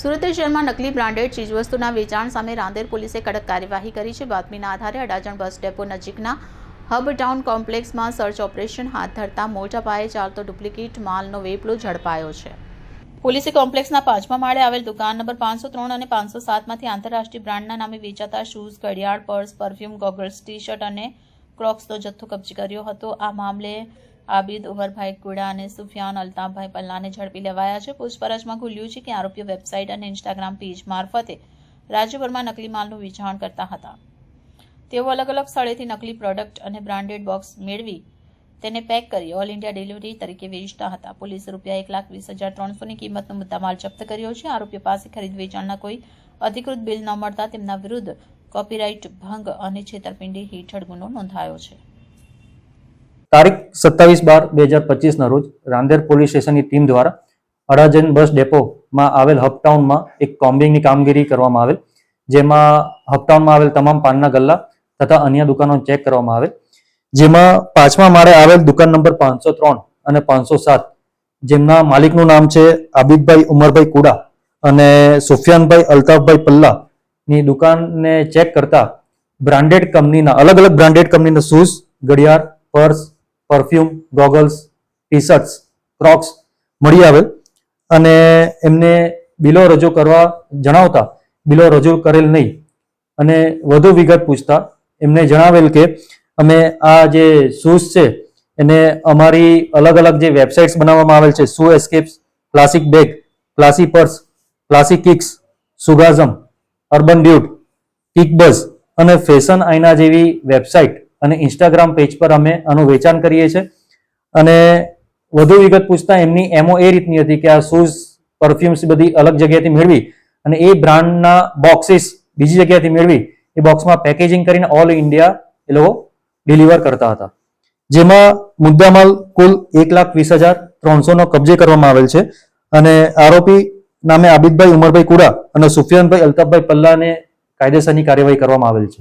સુરત શહેરમાં નકલી બ્રાન્ડેડ ચીજવસ્તુના વેચાણ સામે રાંદેર પોલીસે કડક કાર્યવાહી કરી છે. બાતમીના આધારે અડાજણ બસ ડેપો નજીકના હબ ટાઉન કોમ્પ્લેક્સમાં સર્ચ ઓપરેશન હાથ ધરતા મોટા પાયે ચાલતો ડુપ્લિકેટ માલનો વેપલો ઝડપાયો છે. પોલીસે કોમ્પ્લેક્સના પાંચમા માળે આવેલ દુકાન નંબર પાંચસો ત્રણ અને પાંચસો સાતમાંથી આંતરરાષ્ટ્રીય બ્રાન્ડના નામે વેચાતા શૂઝ, ઘડિયાળ, purse, perfume, goggles T shirt અને ક્રોક્સનો જથ્થો કબજે કર્યો હતો. આ મામલે આબિદ ઉમરભાઈ કુડા અને સુફિયાન અલ્તાફભાઈ પલ્લાને ઝડપી લેવાયા છે. પૂછપરછમાં ખુલ્યું છે કે આરોપીઓ વેબસાઇટ અને ઇન્સ્ટાગ્રામ પેજ મારફતે રાજ્યભરમાં નકલી માલનું વેચાણ કરતા હતા. તેઓ અલગ અલગ સ્થળેથી નકલી પ્રોડક્ટ અને બ્રાન્ડેડ બોક્સ મેળવી તેને પેક કરી ઓલ ઇન્ડિયા ડિલિવરી તરીકે વેચતા હતા. પોલીસે રૂપિયા એક લાખ વીસ હજાર ત્રણસોની કિંમતનો મુદ્દામાલ જપ્ત કર્યો છે. આરોપીઓ પાસે ખરીદ વેચાણના કોઈ અધિકૃત બિલ ન મળતા તેમના વિરુદ્ધ કોપીરાઇટ ભંગ અને છેતરપિંડી હેઠળ ગુનો નોંધાયો છે. તારીખ સત્તાવીસ બાર બે હજાર પચીસના રોજ રાંદેર પોલીસ સ્ટેશનની ટીમ દ્વારા અડાજન બસ ડેપોમાં આવેલ હપટાઉનમાં એક કોમ્બિંગની કામગીરી કરવામાં આવેલ, જેમાં હપટાઉનમાં આવેલ તમામ પાનના ગલ્લા તથા અન્ય દુકાનો ચેક કરવામાં આવેલ. જેમાં પાંચમા માળે આવેલ દુકાન નંબર પાંચસો ત્રણ અને પાંચસો સાત, જેમના માલિકનું નામ છે આબિદભાઈ ઉમરભાઈ કુડા અને સુફિયાનભાઈ અલ્તાફભાઈ પલ્લાની દુકાનને ચેક કરતા બ્રાન્ડેડ કંપનીના, અલગ અલગ બ્રાન્ડેડ કંપનીના શૂઝ, ઘડિયાળ, purse perfume, goggles T shirts crocs મળી આવેલ. અને એમને બિલો રજૂ કરવા જણાવતા બિલો રજૂ કરેલ નહીં. અને વધુ વિગત પૂછતા એમને જણાવેલ કે અમે આ જે શૂઝ છે, એને અમારી અલગ અલગ જે વેબસાઇટ્સ બનાવવામાં આવેલ છે, shoe escapes classic bag classy purse classic kicks, સુગાઝમ, urban ડ્યુટ, કિકબઝ અને ફેશન આઈના જેવી વેબસાઇટ અને ઇન્સ્ટાગ્રામ પેજ પર અમે આનું વેચાણ કરીએ છીએ. અને વધુ વિગત પૂછતા એમની એમઓ એ રીતની હતી કે આ શૂઝ પરફ્યુમ્સ બધી અલગ જગ્યાએથી મેળવી અને એ બ્રાન્ડના બોક્સીસ બીજી જગ્યાએથી મેળવી, એ બોક્સમાં પેકેજિંગ કરીને ઓલ ઇન્ડિયા એ લોકો ડિલિવર કરતા હતા. જેમાં મુદ્દામાલ કુલ એક લાખ વીસ હજાર ત્રણસોનો કબજે કરવામાં આવેલ છે. અને આરોપી નામે આબિદભાઈ ઉમરભાઈ કુડા અને સુફિયાનભાઈ અલ્તાફભાઈ પલ્લાને કાયદેસરની કાર્યવાહી કરવામાં આવેલ છે.